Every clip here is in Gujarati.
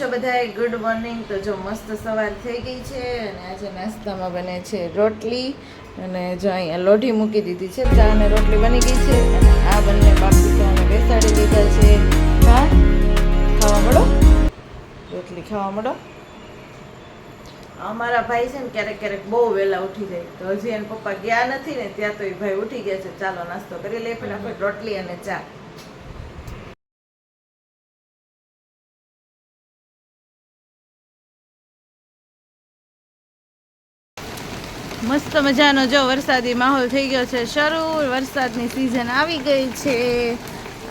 છો બધાએ? ગુડ મોર્નિંગ તો જો મસ્ત સવાર થઈ ગઈ છે અને આજે નાસ્તામાં બને છે રોટલી અને જો અહીંયા લોઢી મૂકી દીધી છે. ચા અને રોટલી બની ગઈ છે અને આ બંને બાપુ તો અમે બેસાડી દીધા છે. હા? ખાવા મળો? રોટલી ખાવા મળો? અમારા ભાઈ છે ને ક્યારેક ક્યારેક બહુ વહેલા ઉઠી જાય. તો હજી એના પપ્પા ગયા નથી ને ત્યાં તો એ ભાઈ ઉઠી ગયા છે. ચાલો નાસ્તો કરી લઈએ. પેલા રોટલી અને ચા. મસ્ત મજાનો જો વરસાદી માહોલ થઈ ગયો છે શરૂ. વરસાદની સિઝન આવી ગઈ છે.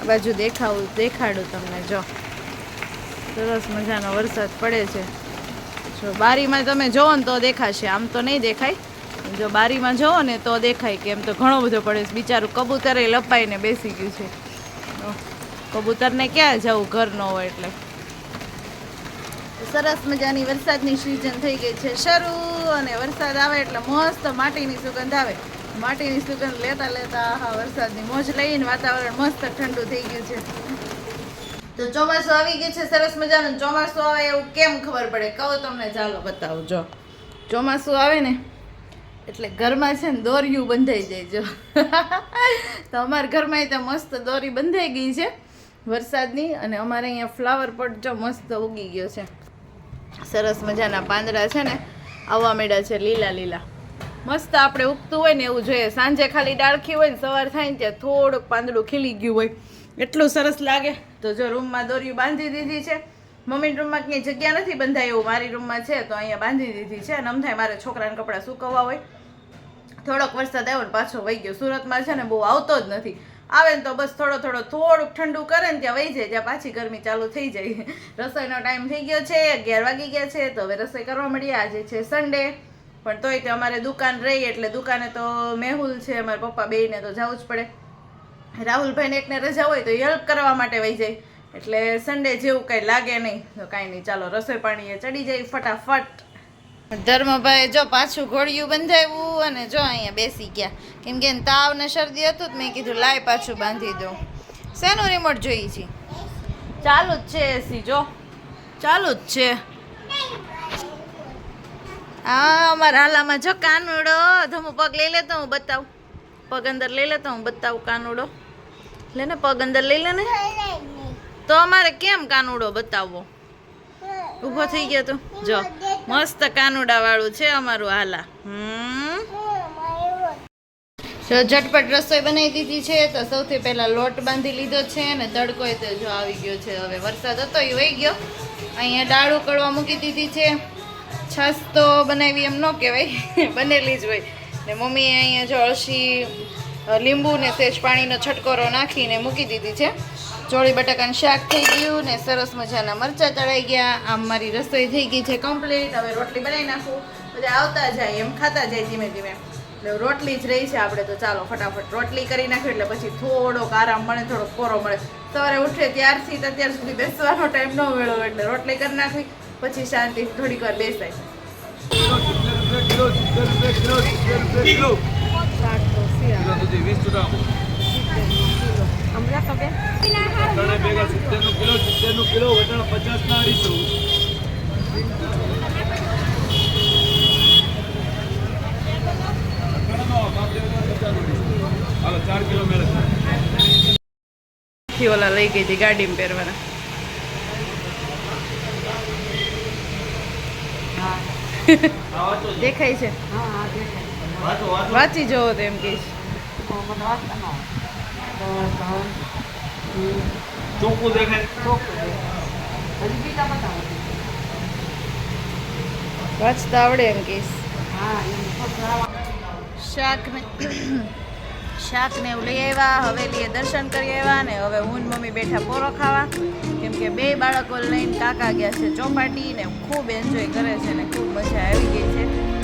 આ બાજુ દેખાવું, દેખાડું તમને જો. સરસ મજાનો વરસાદ પડે છે. જો બારીમાં તમે જોવો ને તો દેખાશે. આમ તો નહીં દેખાય. જો બારીમાં જોવો ને તો દેખાય કે એમ તો ઘણો બધો પડે છે. બિચારું કબૂતરે લપાઈને બેસી ગયું છે. કબૂતરને ક્યાં જવું? ઘર ન હોય એટલે. સરસ મજાની વરસાદની સિઝન થઈ ગઈ છે શરૂ અને વરસાદ આવે એટલે મસ્ત માટીની સુગંધ આવે. માટીની સુગંધ લેતા લેતા આહા, વરસાદની મોજ લઈને વાતાવરણ મસ્ત ઠંડુ થઈ ગયું છે. તો ચોમાસું આવી ગયું છે, સરસ મજાનું. ચોમાસું આવે એવું કેમ ખબર પડે? કહો તમને, ચાલો બતાવું. જો, ચોમાસું આવે ને એટલે ઘરમાં છે ને દોરિયું બંધાઈ જાય, જો. તો અમારા ઘરમાં તો મસ્ત દોરી બંધાઈ ગઈ છે વરસાદની અને અમારે અહીંયા ફ્લાવર પોટ જો મસ્ત ઉગી ગયો છે. સરસ મજાના પાંદડા છે ને, આવવા માંડ્યા છે લીલા લીલા. મસ્ત આપણે ઉગતું હોય ને એવું જોઈએ. સાંજે ખાલી ડાળખી હોય ને સવાર થાય ને ત્યાં થોડુંક પાંદડું ખીલી ગયું હોય. એટલું સરસ લાગે. તો જો રૂમમાં દોરી બાંધી દીધી છે. મમ્મી રૂમમાં ક્યાંય જગ્યા નથી બંધાય એવું મારી રૂમમાં છે, તો અહીંયા બાંધી દીધી છે. અને થાય મારે છોકરાને કપડાં સુકવવા હોય. થોડોક વરસાદ આવ્યો ને પાછો વહી ગયો. સુરતમાં છે ને બહુ આવતો જ નથી. આવે ને તો બસ થોડો થોડો થોડુંક ઠંડુ કરે ને ત્યાં વહી જાય, ત્યાં પાછી ગરમી ચાલુ થઈ જાય. રસોઈનો ટાઈમ થઈ ગયો છે, અગિયાર વાગી ગયા છે, તો હવે રસોઈ કરવા મળીએ. આજે છે સન્ડે પણ તોય તે અમારે દુકાન રહી, એટલે દુકાને તો મેહુલ છે, અમારા પપ્પા બેયને તો જવું જ પડે. રાહુલભાઈને એકને રજા હોય તો હેલ્પ કરવા માટે વહી જાય. એટલે સન્ડે જેવું કંઈ લાગે નહીં, તો કાંઈ નહીં. ચાલો રસોઈ પાણીએ ચડી જાય ફટાફટ. ધર્મભાઈ જો પાછું ઘોડિયું બંધાવ્યું અને જો અહીંયા બેસી ગયા. કેમ કે તાવ ને શરદી હતું મેં કીધું, લાય પાછું બાંધી દઉં. શેનું રિમોટ જોઈએ છે? ચાલુ જ છે એસી જો. ચાલુ જ છે. હા, અમારા હાલામાં જો કાનુડો. ધમુ પગ લઈ લેતો, હું બતાવું. પગ અંદર લઈ લેતો, હું બતાવું કાનુડો. લે ને, પગ અંદર લઈ લે ને. તો અમારે કેમ કાનુડો બતાવવો? ઊભો થઈ ગયો તું. જો, મસ્ત કાનુડા વાળું છે અમારું હાલા હમ. જો, ઝટપટ રસોઈ બનાવી દીધી છે તો સૌથી પહેલા લોટ બાંધી લીધો છે ને તડકો તો જો આવી ગયો છે. હવે વરસાદ હતો એ વહી ગયો. અહીંયા દાળ ઉકળવા મૂકી દીધી છે. છાશ તો બનાવી એમ ન કહેવાય. બનેલી જ હોય. ને મમ્મીએ અહીંયા જો અળસી લીંબુ ને સેજ પાણીનો છટકોરો નાખીને મૂકી દીધી છે ચોળી બટાકાનું શાક થઈ ગયું ને સરસ મજાના મરચાં તળાઈ ગયા આમ મારી રસોઈ થઈ ગઈ છે કમ્પ્લીટ હવે રોટલી બનાવી નાખું બધા આવતા જાય એમ ખાતા જાય ધીમે ધીમે એટલે રોટલી જ રહી છે આપણે તો ચાલો ફટાફટ રોટલી કરી નાખ્યું એટલે પછી થોડોક આરામ મળે થોડોક કોરો મળે સવારે ઉઠે ત્યારથી અત્યાર સુધી બેસવાનો ટાઈમ ન મળ્યો એટલે રોટલી કરી નાખી પછી શાંતિ થોડીક વાર બેસાય કિલો સિત્તેર રૂપિયા કિલો સિત્તેર રૂપિયા કિલો કિલો સુધી વીસ રૂપિયા વટાણા ભેગા સિત્તેરનું કિલો સિત્તેરનું કિલો વટાણા પચાસ ના અઢીસો. હાલો ચાર કિલો મેળે. ઓલા લઈ ગઈ હતી ગાડીમાં પહેરવાના. દેખાય છે. વાંચો જવો તો એમ કહીશ. ચોખ્ખું દેખાય વાંચતા આવડે એમ કહીશ શાક ને શાક ને એવું લઈ આવ્યા. હવેલીએ દર્શન કરી આવ્યા ને હવે હું મમ્મી બેઠા પોરો ખાવા. કેમ કે બે બાળકો લઈને કાકા ગયા છે ચોપાટી ને ખૂબ એન્જોય કરે છે ને ખૂબ મજા આવી ગઈ છે.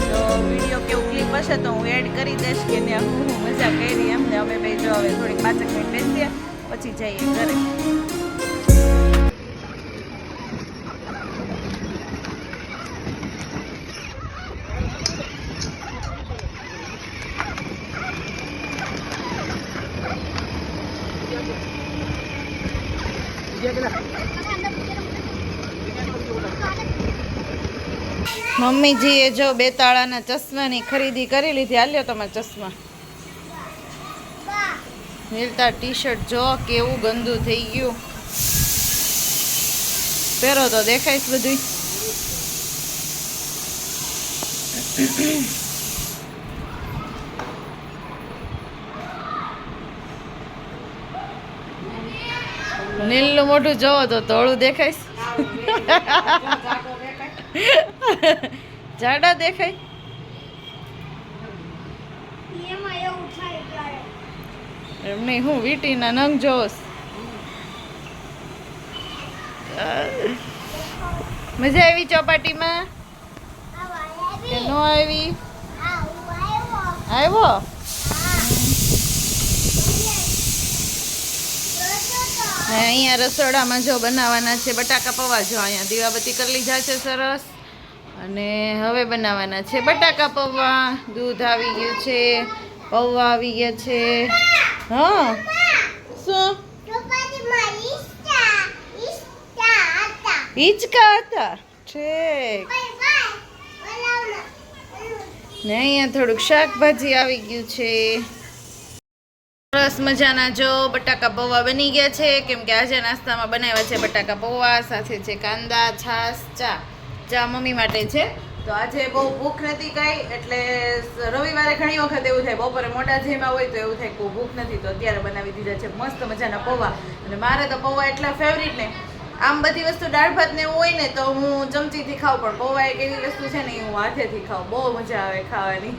તો વીડિયો કેવું ક્લિપ હશે તો હું એડ કરી દઈશ કે ત્યાં હું હું મજા કરી એમ ને અમે બે જો હવે થોડીક પાંચક મિનિટ બેસીએ પછી જઈએ ઘરે. મમ્મીજીએ જો બે તાળાના ચશ્માની ખરીદી કરી લીધી. હાલ્યો તમારા ચશ્મા. નીલતા ટી શર્ટ જો કેવું ગંદુ થઈ ગયું. પહેરો તો દેખાઈશ બધું નીલનું મોઢું જોવો તો ધોળું દેખાઈશ જાડા દેખાય? એમાં નહીં હું વીટીના નંગ જોશ. મજા આવી ચોપાટીમાં? કે ન આવી? આવ્યો? અહીંયા રસોડામાં જો બનાવવાના છે બટાકા પવા જો અહીંયા દીવાબત્તી કરી લીધા છે સરસ. અને હવે બનાવવાના છે બટાકા પૌવા, દૂધ આવી ગયું છે, પૌવા આવી ગયા છે. હા. શું? હિંચકા હતા? બોલાવના ને અહીંયા થોડુંક શાકભાજી આવી ગયું છે. સરસ મજાના જો બટાકા પૌવા બની ગયા છે. કેમ કે આજે નાસ્તામાં બનાવ્યા છે બટાકા પૌવા, સાથે છે કાંદા, છાશ, ચા. ચા મમ્મી માટે છે. તો આજે બહુ ભૂખ નથી કાંઈ, એટલે રવિવારે ઘણી વખત એવું થાય, બપોરે મોટા જેમાં હોય તો એવું થાય કે ભૂખ નથી, તો અત્યારે બનાવી દીધા છે મસ્ત મજાના પૌવા. અને મારે તો પૌવા એટલા ફેવરિટ ને. આમ બધી વસ્તુ દાળ ભાત ને હોય ને તો હું ચમચીથી ખાઉં, પણ પૌવા એક એવી વસ્તુ છે ને હું હાથેથી ખાઉં. બહુ મજા આવે ખાવાની.